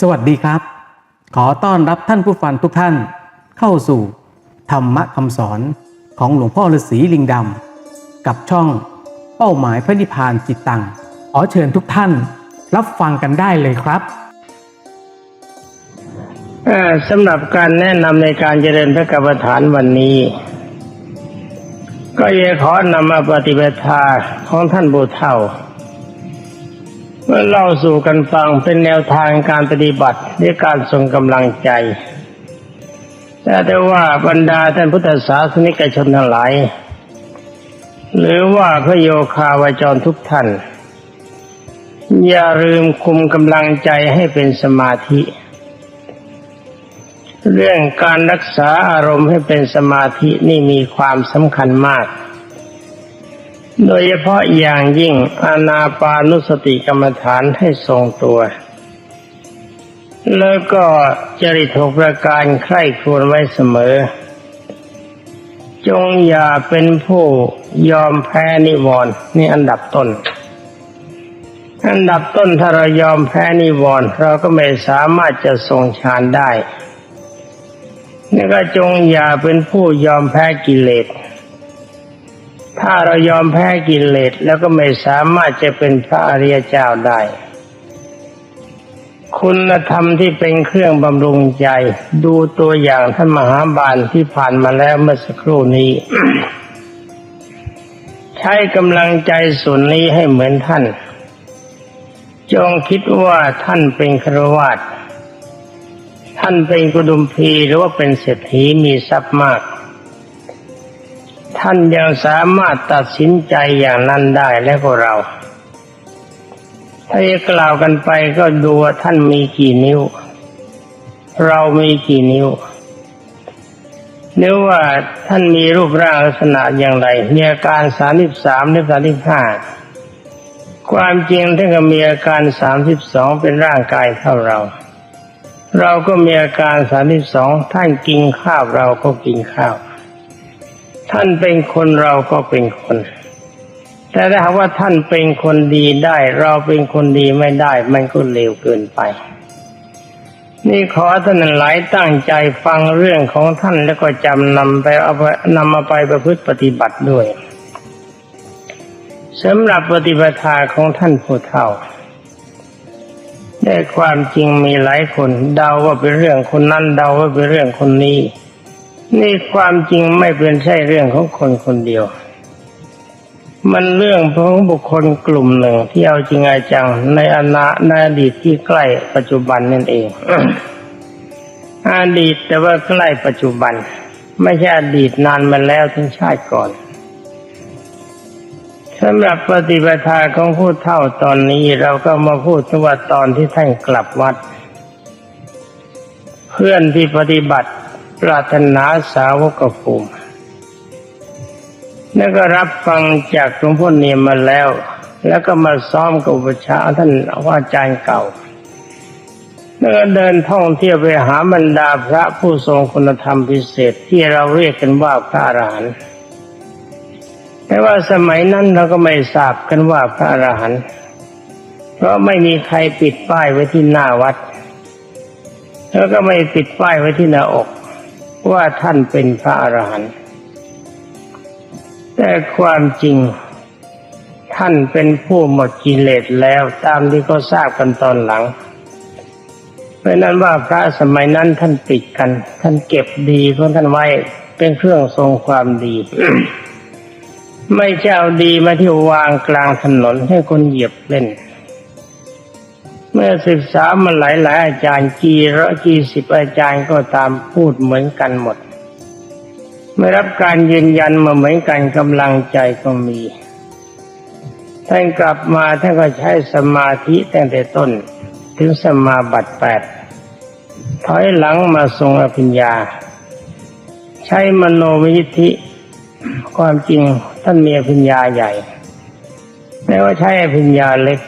สวัสดีครับ ขอต้อนรับท่านผู้ฟังทุกท่าน เข้าสู่ธรรมะคำสอนของหลวงพ่อฤาษีลิงดำกับช่องเป้าหมายพระนิพพานจิตตังขอเชิญทุกท่านรับฟังกันได้เลยครับสำหรับการแนะนำในการเจริญพระกรรมฐานวันนี้ ก็จะขอนำมาปฏิบัติทาของท่านบูเท่า เมื่อเล่าสู่กันฟังเป็นแนวทางการปฏิบัติด้วยการทรงกำลังใจ แต่ได้ว่าบรรดาท่านพุทธศาสนิกชนทั้งหลาย หรือว่าพระโยคาวาจรทุกท่าน อย่าลืมคุมกำลังใจให้เป็นสมาธิ เรื่องการรักษาอารมณ์ให้เป็นสมาธินี่มีความสำคัญมาก โดยเฉพาะอย่างยิ่งอานาปานุสติกรรมฐานให้ทรงตัว แล้วก็จริตหกประการใคร่ครวญไว้เสมอ จงอย่าเป็นผู้ยอมแพ้นิวรณ์นี่อันดับต้น อันดับต้นถ้าเรายอมแพ้นิวรณ์เราก็ไม่สามารถจะทรงฌานได้นี่ก็จงอย่าเป็นผู้ยอมแพ้กิเลส ถ้าเรายอมแพ้กิเลสแล้วก็ไม่สามารถจะเป็นพระอริยเจ้าได้ คุณธรรมที่เป็นเครื่องบำรุงใจ ดูตัวอย่างท่านมหาบาลที่ผ่านมาแล้วเมื่อสักครู่นี้ ใช้กำลังใจส่วนนี้ให้เหมือนท่าน จงคิดว่าท่านเป็นครวาสท่านเป็นกุดุมพีหรือว่าเป็นเศรษฐีมีทรัพย์มาก ท่านยังสามารถตัดสินใจอย่างนั้นได้แล้วก็เรา ถ้าจะกล่าวกันไปก็ดูว่าท่านมีกี่นิ้ว เรามีกี่นิ้วหรือว่าท่านมีรูปร่างลักษณะอย่างไรมีอาการสามสิบสามหรือสามสิบห้าความจริงท่านก็มีอาการสามสิบสองเป็นร่างกายเท่าเรา เราก็มีอาการสามสิบสองท่านกินข้าวเราก็กินข้าว ท่านเป็นคนเราก็เป็นคน แต่ถ้าหากว่าท่านเป็นคนดีได้ เราเป็นคนดีไม่ได้ มันก็เลวเกินไป นี่ขอท่านหลายตั้งใจฟังเรื่องของท่านแล้วก็จำนำไปเอาไปนำมาไปประพฤติปฏิบัติด้วยสำหรับปฏิปทาของท่านผู้เฒ่าได้ความจริงมีหลายคนเดาว่าเป็นเรื่องคนนั้นเดาว่าเป็นเรื่องคนนี้ นี่ความจริงไม่เป็นใช่เรื่องของคนคนเดียว มันเรื่องของบุคคลกลุ่มหนึ่งที่เอาจริงเอาจังในอนาในอดีตที่ใกล้ปัจจุบันนั่นเองอดีตแต่ว่าใกล้ปัจจุบัน ไม่ใช่อดีตนานมาแล้วทั้งชาติก่อนสำหรับปฏิปทาของผู้เท่าตอนนี้เราก็มาพูดถึงว่าตอนที่ท่านกลับวัด เพื่อนที่ปฏิบัติ ปรารถนาสาวกภูมิแล้วก็รับฟังจากหลวงพ่อเนียมมาแล้ว แล้วก็มาซ้อมกับอุปชาท่านอาจารย์เก่าแล้วก็เดินท่องเที่ยวไปหาบรรดาพระผู้ทรงคุณธรรมพิเศษที่เราเรียกกันว่าพระอรหันต์แต่ว่าสมัยนั้นเราก็ไม่ทราบกันว่าพระอรหันต์เพราะไม่มีใครปิดป้ายไว้ที่หน้าวัด แล้วก็ไม่ปิดป้ายไว้ที่หน้าอก ว่าท่านเป็นพระอรหันต์แต่ความจริง ท่านเป็นผู้หมดกิเลสแล้วตามที่เขาทราบกันตอนหลัง เพราะนั้นว่าพระสมัยนั้นท่านปิดกัน ท่านเก็บดีของท่านไว้เป็นเครื่องทรงความดีไม่ใช่เอาดีมาที่วางกลางถนนให้คนเหยียบเล่น เมื่อศึกษามาหลายหลายๆอาจารย์กี่ร้อยกี่สิบอาจารย์ก็ตามพูดเหมือนกันหมด ไม่รับการยืนยันมาเหมือนกันกำลังใจก็มีท่านกลับมาท่านก็ใช้สมาธิตั้งแต่ต้น ถึงสมาบัติแปดถอยหลังมาทรงอภิญญา ใช้มโนวิธิความจริงท่านมีอภิญญาใหญ่แต่ว่าใช้อภิญญาเล็ก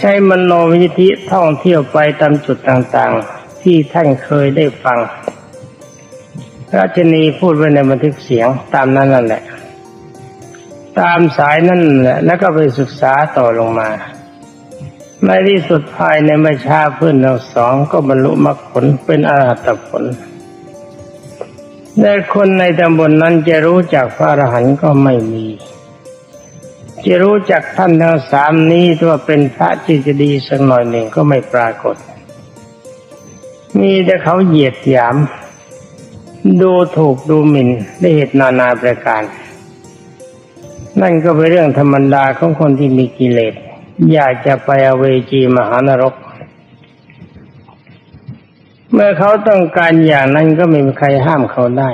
ใช้มโนวิธิท่องเที่ยวไปตามจุดต่างๆ ที่ท่านเคยได้ฟังราชนีพูดไว้ในบันทึกเสียงตามนั้นนั่นแหละ ตามสายนั่นแหละ แล้วก็ไปศึกษาต่อลงมาในที่สุดภายในไม่ช้าเพื่อนเราสองก็บรรลุมรรคผลเป็นอรหัตผลแต่คนในตำบลนนั้นจะรู้จักพระอรหันต์ก็ไม่มี จะรู้จักท่านทั้งสามนี้ว่าเป็นพระที่จะดีสักหน่อยหนึ่งก็ไม่ปรากฏ มีแต่เขาเหยียดหยาม ดูถูกดูหมิ่นได้เหตุนานาประการ นั่นก็เป็นเรื่องธรรมดาของคนที่มีกิเลส อยากจะไปอเวจีมหานรก เมื่อเขาต้องการอย่างนั้นก็ไม่มีใครห้ามเขาได้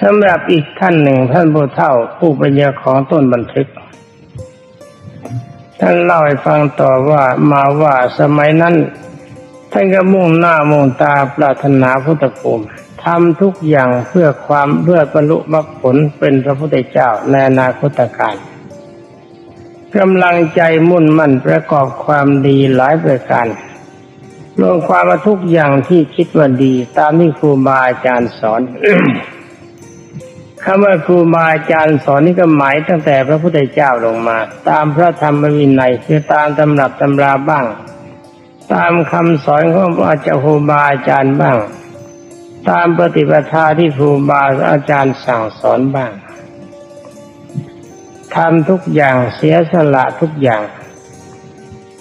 สำหรับอีกท่านหนึ่งท่านผู้เฒ่าผู้ป็นเจ้าของต้นบันทึก ท่านเล่าให้ฟังต่อว่ามาว่าสมัยนั้น ท่านก็มุ่งหน้ามุ่งตาปรารถนาพุทธภูมิทำทุกอย่างเพื่อความเพื่อบรรลุมรรคผลเป็นพระพุทธเจ้าในอนาคตการกำลังใจมุ่นมั่นประกอบความดีหลายประการรวมความว่าทุกอย่างที่คิดว่าดี ตามที่ครูบาอาจารย์สอน คำว่าครูบาอาจารย์สอนนี่ก็หมายตั้งแต่พระพุทธเจ้าลงมา ตามพระธรรมวินัยคือตามตำรับตำราบ้าง ตามคำสอนของอาจารย์ครูบาอาจารย์บ้าง ตามปฏิปทาที่ครูบาอาจารย์สั่งสอนบ้างทำทุกอย่างเสียสละทุกอย่าง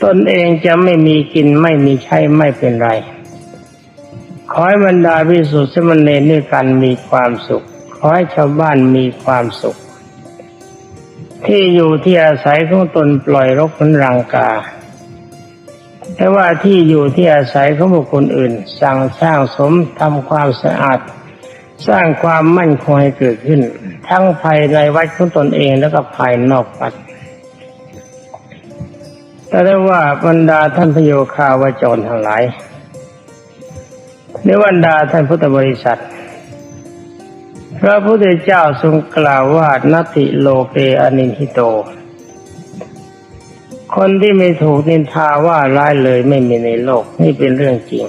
ตนเองจะไม่มีกินไม่มีใช้ไม่เป็นไร ขอให้บรรดาพิสุทธิ์สมณเณรด้วยกันมีความสุข ให้ชาวบ้านมีความสุข ที่อยู่ที่อาศัยของตนปล่อยรกขนรังกาแต่ว่าที่อยู่ที่อาศัยของบุคคลอื่น สั่งสร้างสมทำความสะอาด สร้างความมั่นคงให้เกิดขึ้น ทั้งภายในวัดของตนเองแล้วก็ภายนอกวัดแต่ได้ว่าบรรดาท่านพโยคาวาจรทั้งหลายในบรรดาท่านพุทธบริษัท พระพุทธเจ้าทรงกล่าวว่านัตติโลเปอนินทิโต คนที่ไม่ถูกนินทาว่าร้ายเลยไม่มีในโลกนี่เป็นเรื่องจริง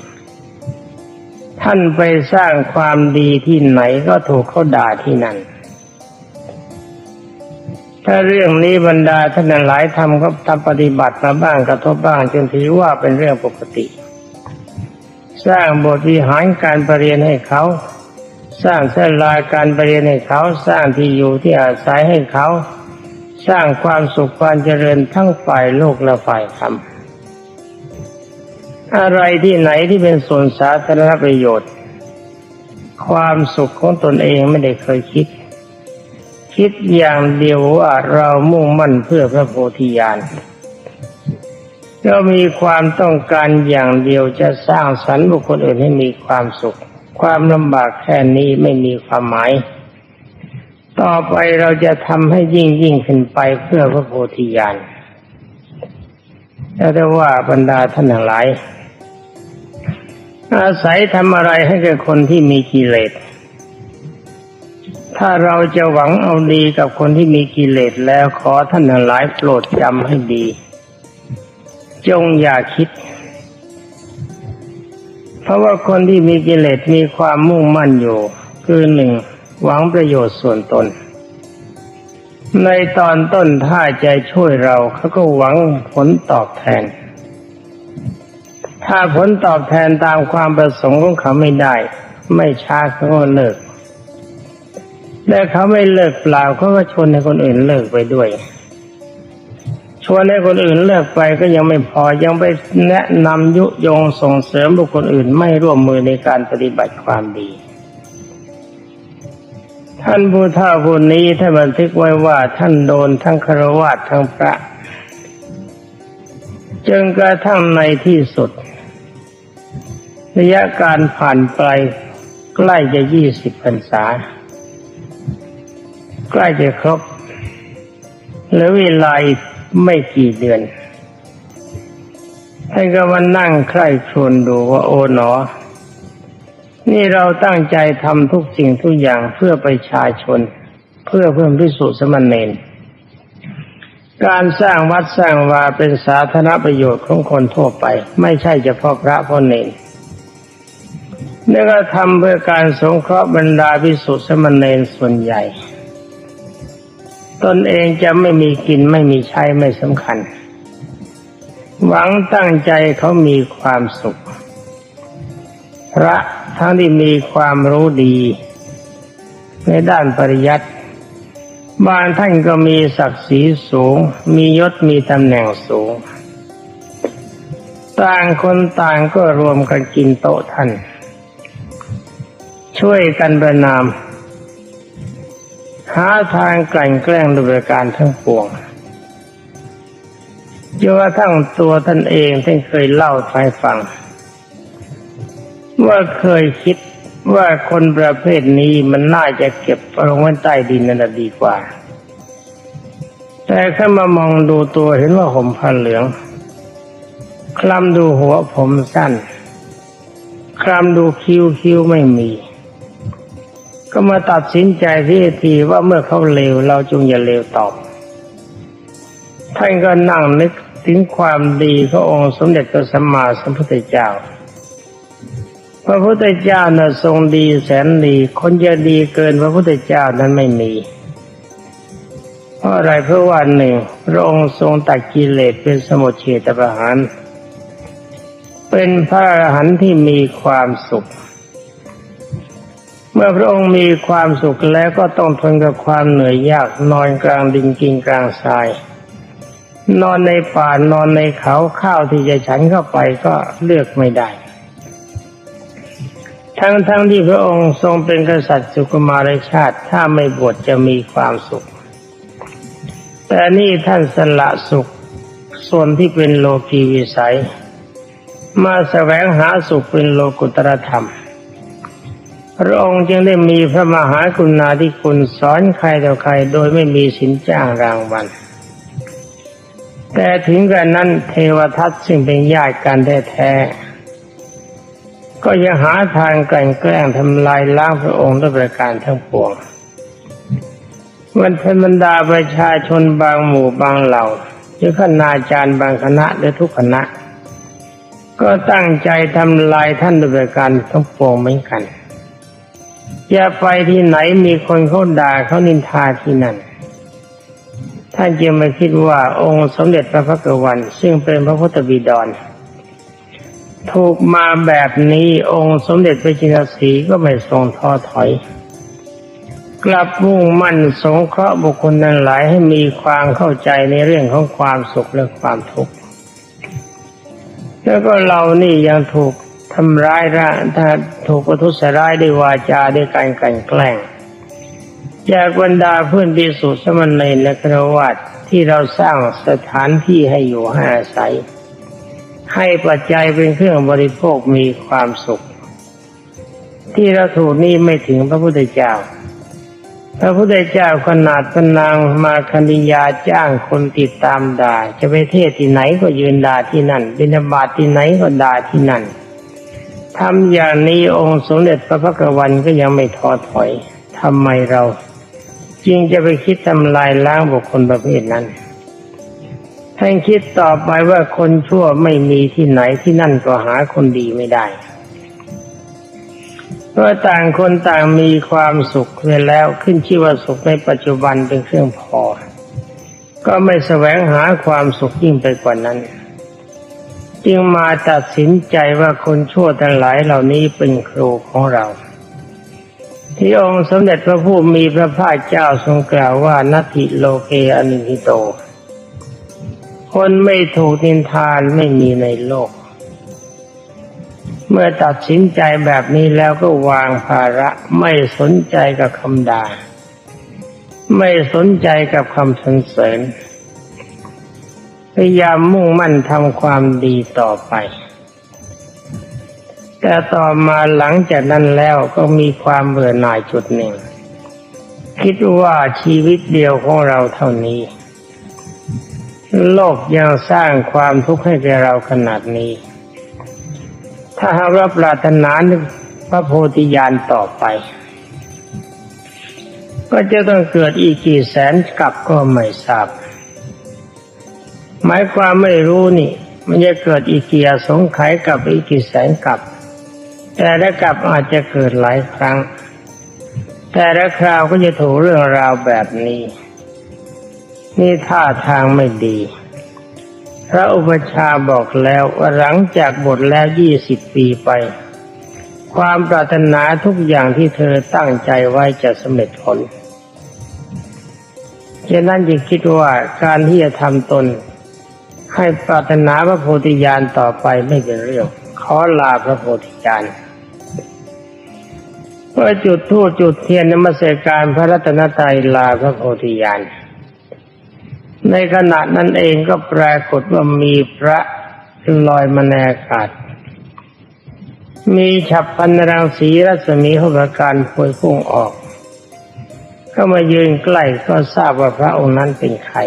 ท่านไปสร้างความดีที่ไหนก็ถูกเขาด่าที่นั่น ถ้าเรื่องนี้บรรดาท่านหลายทำก็ทำปฏิบัติมาบ้างกระทบบ้างจนถือว่าเป็นเรื่องปกติ สร้างบทวิหารการประเรียนให้เขา สร้างเส้นลายการปรเรียนให้เขาสร้างที่อยู่ที่อาศัยให้เขา สร้างความสุขความเจริญทั้งฝ่ายโลกและฝ่ายธรรมอะไรที่ไหนที่เป็นส่วนสาธารณประโยชน์ ความสุขของตนเองไม่ได้เคยคิด คิดอย่างเดียวว่าเรามุ่งมั่นเพื่อพระโพธิญาณเรามีความต้องการอย่างเดียวจะสร้างสรรค์บุคคลอื่นให้มีความสุข ความลำบากแค่นี้ไม่มีความหมาย ต่อไปเราจะทำให้ยิ่งยิ่งขึ้นไปเพื่อพระโพธิญาณแต่ว่าบรรดาท่านทั้งหลาย อาศัยทำอะไรให้แก่คนที่มีกิเลส ถ้าเราจะหวังเอาดีกับคนที่มีกิเลสแล้วขอท่านทั้งหลายโปรดจำให้ดี จงอย่าคิด เพราะว่าคนที่มีกิเลสมีความมุ่งมั่นอยู่ คือหนึ่งหวังประโยชน์ส่วนตน ในตอนต้นถ้าใจช่วยเราเขาก็หวังผลตอบแทน ถ้าผลตอบแทนตามความประสงค์ของเขาไม่ได้ ไม่ช้าเขาก็เลิกแต่เขาไม่เลิกเปล่าเขาก็ชนให้คนอื่นเลิกไปด้วย ชวนให้คนอื่นเลิกไปก็ยังไม่พอยังไปแนะนำยุยงส่งเสริมบุคคลอื่นไม่ร่วมมือในการปฏิบัติความดี ท่านผู้เฒ่าผู้นี้ท่านบันทึกไว้ว่าท่านโดนทั้งคารวะทั้งพระจนกระทั่งในที่สุด ระยะการผ่านไปใกล้จะยี่สิบพรรษา ใกล้จะครบเหลือเวลาอีก ไม่กี่เดือนท่านก็มานั่งใคร่ครวญดูว่าโอ๋หนอ นี่เราตั้งใจทำทุกสิ่งทุกอย่างเพื่อประชาชน เพื่อเพิ่มพิสูจน์สมณเณรการสร้างวัดสร้างวาเป็นสาธารณประโยชน์ของคนทั่วไป ไม่ใช่เฉพาะพระพ่อเนรนี่ก็ทำเพื่อการสงเคราะห์บรรดาพิสุทธิสมณเณรส่วนใหญ่ ตนเองจะไม่มีกินไม่มีใช้ไม่สำคัญ หวังตั้งใจเขามีความสุข พระทั้งที่มีความรู้ดี ในด้านปริยัติบางท่านก็มีศักดิ์ศรีสูง มียศมีตำแหน่งสูง ต่างคนต่างก็รวมกันกินโต๊ะท่าน ช่วยกันประนาม หาทางกลั่นแกล้งดยประการทั้งปวงจนกระทั่งตัวท่านเองท่านเคยเล่าให้ฟัง ว่าเคยคิดว่าคนประเภทนี้มันน่าจะเก็บลงไว้ใต้ดินนั่นนะดีกว่า แต่ขึ้นมามองดูตัวเห็นว่าผมผ้าเหลือง คลำดูหัวผมสั้น คลำดูคิ้วคิ้วไม่มี ก็มาตัดสินใจที่ทีว่าเมื่อเขาเลวเราจงอย่าเลวตอบ ท่านก็นั่งนึกถึงความดีขององค์สมเด็จพระสัมมาสัมพุทธเจ้า พระพุทธเจ้าน่ะทรงดีแสนดี คนจะดีเกินพระพุทธเจ้านั้นไม่มี เพราะอะไรเพราะว่าหนึ่งพระองค์ทรงตัดกิเลสเป็นสมุทเฉตประหาร เป็นพระอรหันต์ที่มีความสุข เมื่อพระองค์มีความสุขแล้วก็ต้องทนกับความเหนื่อยยากนอนกลางดินกินกลางทราย นอนในป่านอนในเขาข้าวที่จะฉันเข้าไปก็เลือกไม่ได้ ทั้งทั้งที่พระองค์ทรงเป็นกษัตริย์สุกุมารชาติ ถ้าไม่บวชจะมีความสุข แต่นี่ท่านสละสุข ส่วนที่เป็นโลกีวิสัย มาแสวงหาสุขเป็นโลกุตรธรรม พระองค์จึงได้มีพระมหากรุณาธิคุณสอนใครต่อใครโดยไม่มีสินจ้างรางวัล แต่ถึงกระนั้นเทวทัตซึ่งเป็นญาติกันแท้ๆก็ยังหาทางกลั่นแกล้งทำลายล้างพระองค์ด้วยประการทั้งปวงมันเป็นบรรดาประชาชนบางหมู่บางเหล่าหรือคณาจารย์บางคณะหรือทุกคณะ ก็ตั้งใจทำลายท่านด้วยประการทั้งปวงเหมือนกัน อย่าไปที่ไหนมีคนเขาด่าเขานินทาที่นั่น ท่านจะมาคิดว่าองค์สมเด็จพระพักตร์วัน ซึ่งเป็นพระพุทธบิดรถูกมาแบบนี้องค์สมเด็จพระจินสีก็ไม่ทรงท้อถอย กลับมุ่งมั่นสงเคราะห์บุคคลนั้นหลายให้มีความเข้าใจในเรื่องของความสุขและความทุกข์แล้วก็เรานี่ยังถูก ทำร้ายร่าถ้าถูกประทุษร้ายด้วยวาจาด้วยการกลั่นแกล้งจากบรรดาเพื่อนพิสุทธิสมณเณรและครวัตที่เราสร้างสถานที่ให้อยู่ให้อาศัย ให้ปัจจัยเป็นเครื่องบริโภคมีความสุข ที่เราถูกนี่ไม่ถึงพระพุทธเจ้า พระพุทธเจ้าขนาดพนางมาคณิยาจ้างคนติดตามด่า จะไปเทศที่ไหนก็ยืนด่าที่นั่นบิณฑบาตที่ไหนก็ด่าที่นั่น ทำอย่างนี้องค์สมเด็จพระพักตร์วันก็ยังไม่ท้อถอยทำไมเรา จึงจะไปคิดทำลายล้างบุคคลประเภทนั้นท่านคิดต่อไปว่าคนชั่วไม่มีที่ไหนที่นั่นก็หาคนดีไม่ได้เพราะต่างคนต่างมีความสุขไปแล้วขึ้นชื่อว่าสุขในปัจจุบันเป็นเครื่องพอ ก็ไม่แสวงหาความสุขยิ่งไปกว่านั้น จึงมาตัดสินใจว่าคนชั่วทั้งหลายเหล่านี้เป็นครูของเรา ที่องค์สมเด็จพระผู้มีพระภาคเจ้าทรงกล่าวว่านัติโลเกอนิหิโต คนไม่ถูกนินทานไม่มีในโลก เมื่อตัดสินใจแบบนี้แล้วก็วางภาระไม่สนใจกับคำด่าไม่สนใจกับคำสรรเสริญ พยายามมุ่งมั่นทำความดีต่อไป แต่ต่อมาหลังจากนั้นแล้วก็มีความเบื่อหน่ายจุดหนึ่ง คิดว่าชีวิตเดียวของเราเท่านี้ โลกยังสร้างความทุกข์ให้แก่เราขนาดนี้ ถ้าหากว่าปรารถนาพระโพธิญาณต่อไป ก็จะต้องเกิดอีกกี่แสนกับก็ไม่ทราบ หมายความไม่รู้นี่ มันจะเกิดอีกกี่สงไขยกับอีกกี่แสนกับ แต่ละกับอาจจะเกิดหลายครั้ง แต่ละคราวก็จะถูกเรื่องราวแบบนี้ นี่ท่าทางไม่ดี พระอุปชาบอกแล้วว่าหลังจากบทแล้วยี่สิบปีไป ความปรารถนาทุกอย่างที่เธอตั้งใจไว้จะสำเร็จผลฉะนั้นจึงคิดว่าการที่จะทำตน ให้ปรารถนาพระโพธิญาณต่อไปไม่เป็นเรื่อง ขอลาพระโพธิญาณเมื่อจุดธูปจุดเทียนนมัสการพระรัตนตรัยลาพระโพธิญาณในขณะนั้นเองก็ปรากฏว่ามีพระลอยมาในอากาศ มีฉับพันรังสีรัศมีหกการพวยพุ่งออก ก็มายืนใกล้ก็ทราบว่าพระองค์นั้นเป็นใคร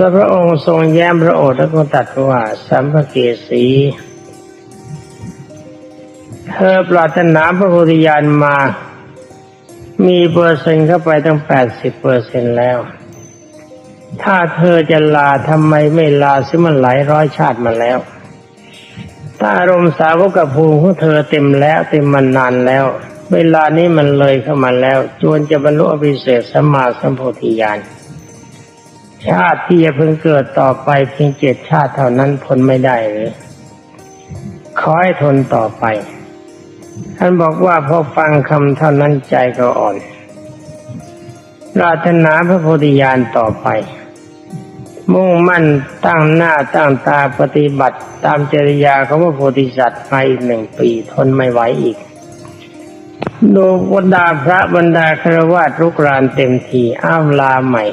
ส่วนพระองค์ทรงแย้มพระโอษฐ์แล้วก็ตัดว่าสัมภเกสีเธอปรารถนาพระโพธิญาณมา มีเปอร์เซ็นต์เข้าไปตั้งแปดสิบเปอร์เซ็นต์แล้ว ถ้าเธอจะลาทำไมไม่ลาซิมันหลายร้อยชาติมาแล้ว ถ้าอารมณ์สาวกภูมิของเธอเต็มแล้วเต็มมานานแล้ว เวลานี้มันเลยเข้ามาแล้ว จวนจะบรรลุอภิเศษสัมมาสัมโพธิญาณ ชาติที่จะเพิ่งเกิดต่อไปเพียงเจ็ดชาติเท่านั้นทนไม่ได้หรือขอให้ทนต่อไป ท่านบอกว่าพอฟังคำเท่านั้นใจก็อ่อนรารถนาพระโพธิญาณต่อไป มุ่งมั่นตั้งหน้าตั้งตาปฏิบัติตามจริยาของพระโพธิสัตว์ไปอีกหนึ่งปีทนไม่ไหวอีกดูบรรดาพระบรรดาคารวะรุกรานเต็มทีอ้าวลาใหม่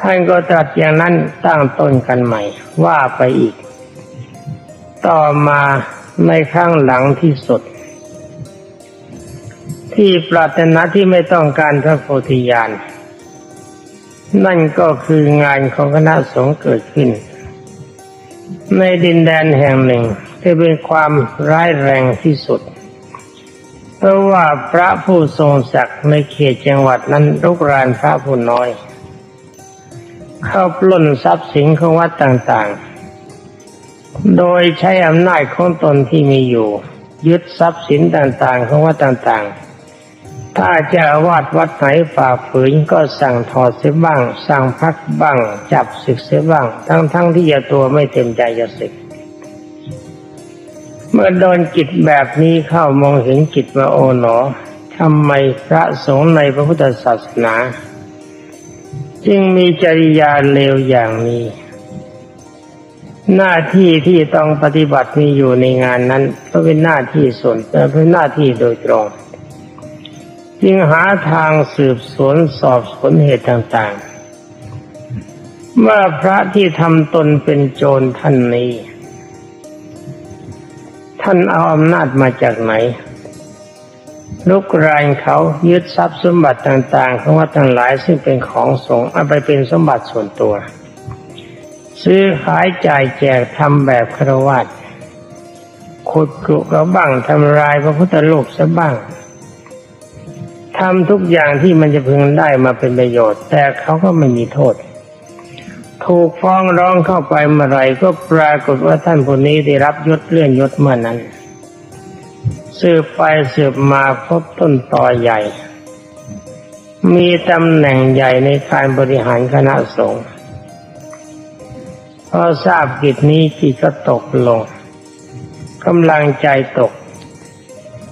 ท่านก็ตรัสอย่างนั้นตั้งต้นกันใหม่ ว่าไปอีก ต่อมาในข้างหลังที่สุด ที่ปรารถนาที่ไม่ต้องการพระโพธิญาณ นั่นก็คืองานของคณะสงฆ์เกิดขึ้น ในดินแดนแห่งหนึ่งที่เป็นความร้ายแรงที่สุด เพราะว่าพระผู้ทรงศักดิ์ในเขตจังหวัดนั้นรุกรานพระผู้น้อย เข้าปล้นทรัพย์สินของวัดต่างๆ โดยใช้อำนาจของตนที่มีอยู่ ยึดทรัพย์สินต่างๆ ของวัดต่างๆ ถ้าจะวาดวัดไหนฝ่าฝืนก็สั่งถอดเสียบ้าง สั่งพักบ้าง จับศึกเสียบ้าง ทั้งๆที่เจ้าตัวไม่เต็มใจจะศึก เมื่อโดนกิจแบบนี้เข้ามองเห็นกิจว่าโอ๋หนอทำไมพระสงฆ์ในพระพุทธศาสนา จึงมีจริยาเลวอย่างนี้ หน้าที่ที่ต้องปฏิบัติมีอยู่ในงานนั้น ก็เป็นหน้าที่ส่วนเป็นหน้าที่โดยตรง จึงหาทางสืบสวนสอบสวนเหตุต่างๆ ว่าพระที่ทำตนเป็นโจรท่านนี้ ท่านเอาอำนาจมาจากไหน ลุกรานเขายึดทรัพย์สมบัติต่างๆของวัดทั้งหลายซึ่งเป็นของสงฆ์เอาไปเป็นสมบัติส่วนตัว ซื้อขายจ่ายแจกทำแบบครวาตขุดกรุกระบ้างทำลายพระพุทธรูปซะบ้างทำทุกอย่างที่มันจะพึงได้มาเป็นประโยชน์ แต่เขาก็ไม่มีโทษ ถูกฟ้องร้องเข้าไปเมื่อไรก็ปรากฏว่าท่านผู้นี้ได้รับยศเลื่อนยศเมื่อนั้น สืบไปสืบมาพบต้นตอใหญ่ มีตำแหน่งใหญ่ในการบริหารคณะสงฆ์พอทราบกิจนี้จิตก็ตกลงกำลังใจตก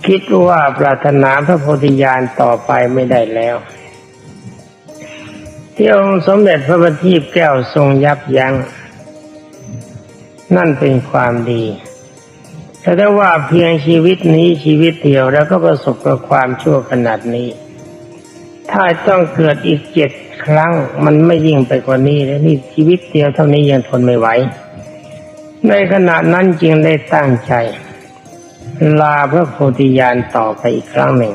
คิดว่าปรารถนาพระโพธิญาณต่อไปไม่ได้แล้วที่องค์สมเด็จพระบัณฑิตแก้วทรงยับยัง้งนั่นเป็นความดี แต่ถ้าว่าเพียงชีวิตนี้ชีวิตเดียวแล้วก็ประสบกับความชั่วขนาดนี้ ถ้าต้องเกิดอีกเจ็ดครั้งมันไม่ยิ่งไปกว่านี้แล้วนี่ชีวิตเดียวเท่านี้ยังทนไม่ไหวในขณะนั้นจึงได้ตั้งใจ ลาพระโพธิญาณต่อไปอีกครั้งหนึ่ง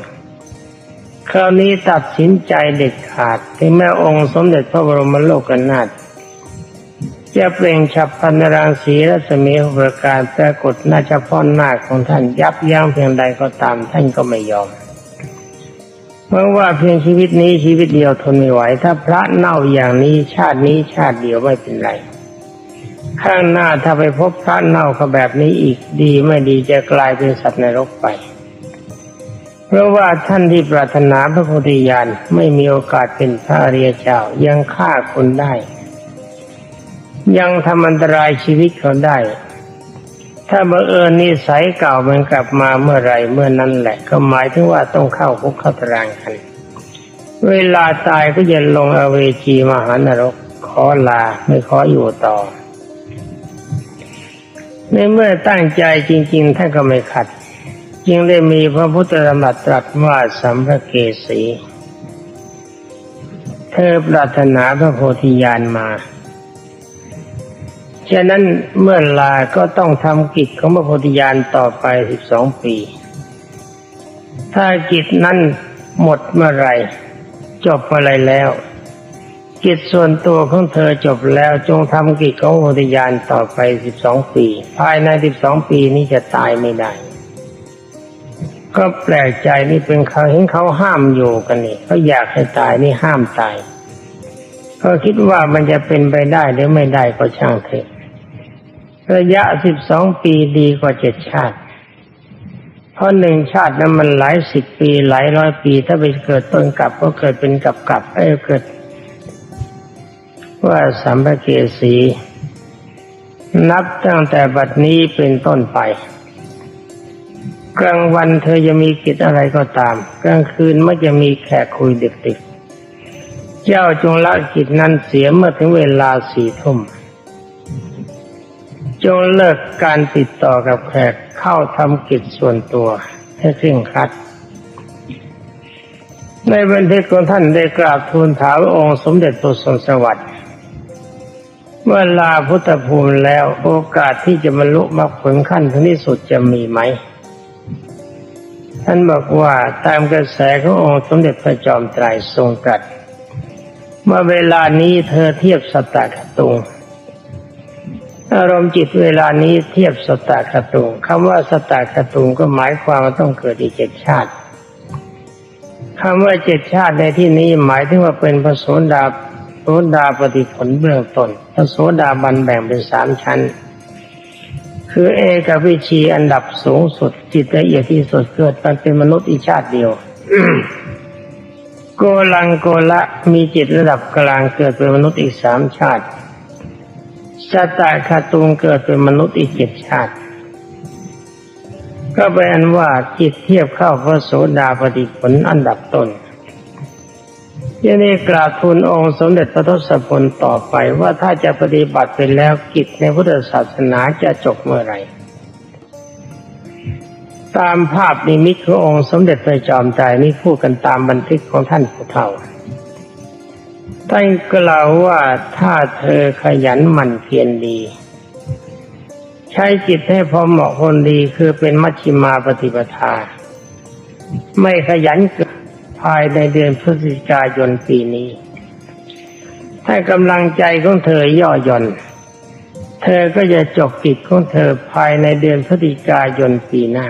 คราวนี้ตัดสินใจเด็ดขาดถึงแม้องค์สมเด็จพระบรมโลกนาถ จะเปล่งฉับพันรังสีรัศมีหกประการปรากฏหน้าเฉพาะหน้าของท่านยับยั้งเพียงใดก็ตามท่านก็ไม่ยอมเมื่อว่าเพียงชีวิตนี้ชีวิตเดียวทนไม่ไหว ถ้าพระเน่าอย่างนี้ชาตินี้ชาติเดียวไม่เป็นไร ข้างหน้าถ้าไปพบพระเน่าเขาแบบนี้อีกดีไม่ดีจะกลายเป็นสัตว์ในรกไป เพราะว่าท่านที่ปรารถนาพระโพธิญาณไม่มีโอกาสเป็นพระอริยเจ้ายังฆ่าคนได้ ยังทำอันตรายชีวิตเขาได้ ถ้าบังเอิญนิสัยเก่ามันกลับมาเมื่อไรเมื่อนั้นแหละ ก็หมายถึงว่าต้องเข้าคุกเข้าตารางกัน เวลาตายก็จะลงอเวจีมหานรก ขอลาไม่ขออยู่ต่อ ในเมื่อตั้งใจจริง ๆ ท่านก็ไม่ขัด จึงได้มีพระพุทธธรรมตรัสว่าสัมภเกสี เธอปรารถนาพระโพธิญาณมา ฉะนั้นเมื่อลาก็ต้องทำกิจของพระโพธิญาณต่อไปสิบสองปี ถ้ากิจนั้นหมดเมื่อไรจบเมื่อไรแล้ว กิจส่วนตัวของเธอจบแล้วจงทำกิจของพระโพธิญาณต่อไปสิบสองปี ภายในสิบสองปีนี้จะตายไม่ได้ ก็แปลกใจนี่เป็นเขาเห็นเขาห้ามอยู่กันนี่เขาอยากให้ตายนี่ห้ามตายเขาคิดว่ามันจะเป็นไปได้หรือไม่ได้ก็ช่างเถอะ ระยะสิบสองปีดีกว่าเจ็ดชาติ เพราะหนึ่งชาตินั้นมันหลายสิบปีหลายร้อยปี ถ้าไปเกิดต้นกลับก็เกิดเป็นกับกับเอ้เกิด ว่าสัมภเกสี นับตั้งแต่บัดนี้เป็นต้นไป กลางวันเธอจะมีกิจอะไรก็ตาม กลางคืนไม่จะมีแขกคุยดึกๆเจ้าจงละกิจนั้นเสียเมื่อถึงเวลาสี่ทุ่ม จงเลิกการติดต่อกับแขกเข้าทำกิจส่วนตัวให้เคร่งครัด ในบันทึกของท่านได้กราบทูลถามองค์สมเด็จพระสนสวัสดิ์เมื่อลาพุทธภูมิแล้วโอกาสที่จะบรรลุมรรคผลขั้นที่สุดจะมีไหม ท่านบอกว่าตามกระแสขององค์สมเด็จพระจอมไตรทรงตรัสเมื่อเวลานี้เธอเทียบสตตะขตุง อารมณ์จิตเวลานี้เทียบสตตะตุงคำว่าสตตะตุงก็หมายความว่าต้องเกิดอีกเจ็ดชาติคำว่าเจ็ดชาติในที่นี้หมายถึงว่าเป็นพระโสดาโสดาปฏิผลเบื้องต้นพระโสดาบันแบ่งเป็นสามชั้น คือเอกวิชีอันดับสูงสุดจิตละเอียดที่สุดเกิดมันเป็นมนุษย์อีกชาติเดียวโกลังโกละมีจิตระดับกลางเกิดเป็นมนุษย์อีกสามชาติ ชาตาคาตุงเกิดเป็นมนุษย์อีกเจ็ดชาติ ก็เป็นอันว่าจิตเทียบเข้าพระโสดาปฏิผลอันดับต้นยังได้กราบทูลองค์สมเด็จพระทศพลต่อไปว่าถ้าจะปฏิบัติไปแล้วกิจในพุทธศาสนาจะจบเมื่อไหร่ ตามภาพนิมิตขององค์สมเด็จพระจอมไตรนี่พูดกันตามบันทึกของท่านผู้เฒ่า ท่านกล่าวว่าถ้าเธอขยันหมั่นเพียรดี ใช้จิตให้พอเหมาะคนดีคือเป็นมัชฌิมาปฏิปทา ไม่ขยันเกินภายในเดือนพฤศจิกายนปีนี้ ถ้ากำลังใจของเธอย่อหย่อน เธอก็จะจบกิจของเธอภายในเดือนพฤศจิกายนปีหน้า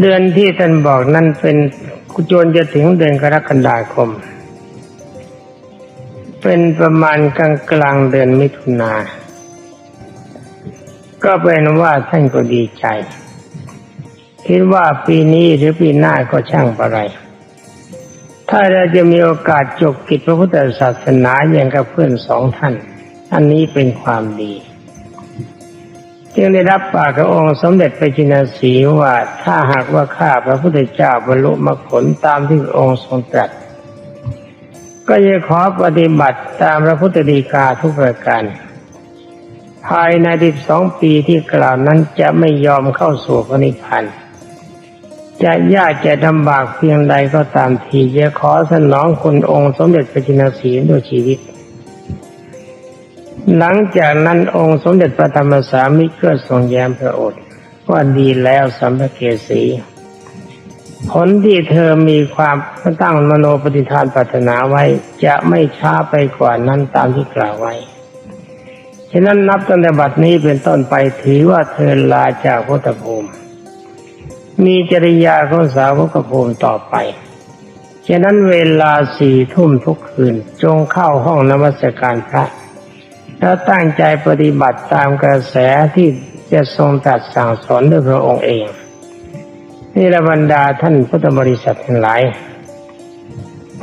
เดือนที่ท่านบอกนั่นเป็น จนจะถึงเดือนกรกฎาคม เป็นประมาณกลางกลางเดือนมิถุนา ก็เป็นว่าท่านก็ดีใจ คิดว่าปีนี้หรือปีหน้าก็ช่างอะไร ถ้าเราจะมีโอกาสจบกิจพระพุทธศาสนาอย่างกับเพื่อนสองท่าน อันนี้เป็นความดี จึงได้รับปากกับองค์สมเด็จพระจินสีว่าถ้าหากว่าข้าพระพุทธเจ้าบรรลุมรรคผลตามที่พระองค์ทรงตรัส ก็จะขอปฏิบัติตามพระพุทธดีกาทุกประการภายในสิบสองปีที่กล่าวนั้นจะไม่ยอมเข้าสู่พระนิพพานจะยากจะลำบากเพียงใดก็ตามทีจะขอสนองคุณองค์สมเด็จพระจินสีด้วยชีวิต หลังจากนั้นองค์สมเด็จพระธรรมสามิตรก็ทรงแย้มพระโอษฐ์ว่าดีแล้วสัมภเกสีผลที่เธอมีความตั้งมโนปฏิทานปรารถนาไว้ จะไม่ช้าไปกว่านั้นตามที่กล่าวไว้ฉะนั้นนับตั้งแต่บัดนี้เป็นต้นไปถือว่าเธอลาจากพุทธภูมิ มีจริยาของสาวกภูมิต่อไป ฉะนั้นเวลาสี่ทุ่มทุกคืนจงเข้าห้องนมัสการพระ แล้วตั้งใจปฏิบัติตามกระแสที่จะทรงตรัสสั่งสอนด้วยพระองค์เอง นี่ระบรรดาท่านพุทธบริษัททั้งหลาย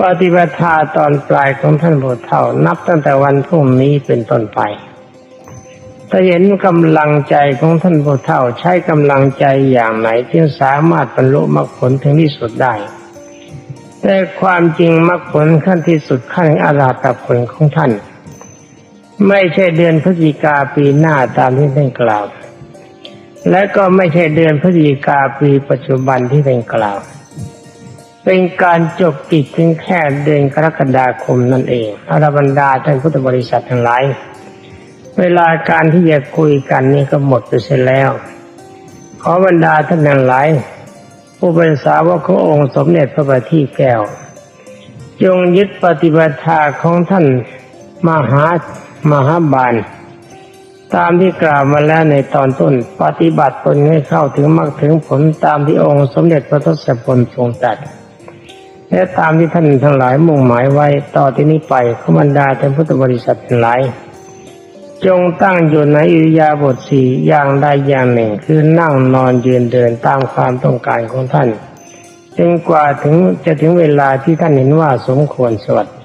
ปฏิบัติาตอนปลายของท่านโบเท่านับตั้งแต่วันพรุ่งนี้เป็นต้นไปถ้าเห็นกำลังใจของท่านโบเท่าใช้กำลังใจอย่างไหนจึงสามารถบรรลุมรรคผลถึงที่สุดได้ แต่ความจริงมรรคผลขั้นที่สุดขั้นอาราตผลของท่าน ไม่ใช่เดือนพฤศจิกาปีหน้าตามที่ท่านกล่าว และก็ไม่ใช่เดือนพฤศจิกาปีปัจจุบันที่ท่านกล่าว เป็นการจบกิจเพียงแค่เดือนกรกฎาคมนั่นเองอรบรรดาท่านพุทธบริษัททั้งหลาย เวลาการที่จะคุยกันนี่ก็หมดไปเสียแล้ว ขอบรรดาท่านทั้งหลาย ผู้เป็นสาวกขององค์สมเด็จพระบัณฑิตแก้ว จงยึดปฏิบัติของท่านมหา มหาบาล ตามที่กล่าวมาแล้วในตอนต้น ปฏิบัติตนให้เข้าถึงมรรคถึงผลตามที่องค์สมเด็จพระทศพลทรงตรัสและตามที่ท่านทั้งหลายมุ่งหมายไว้ต่อที่นี้ไปขบรรดาท่านพุทธบริษัททั้งหลาย จงตั้งอยู่ในอิริยาบถสี่อย่างใดอย่างหนึ่ง คือนั่งนอนยืนเดินตามความต้องการของท่านจนกว่าถึงจะถึงเวลาที่ท่านเห็นว่าสมควรสวัสดี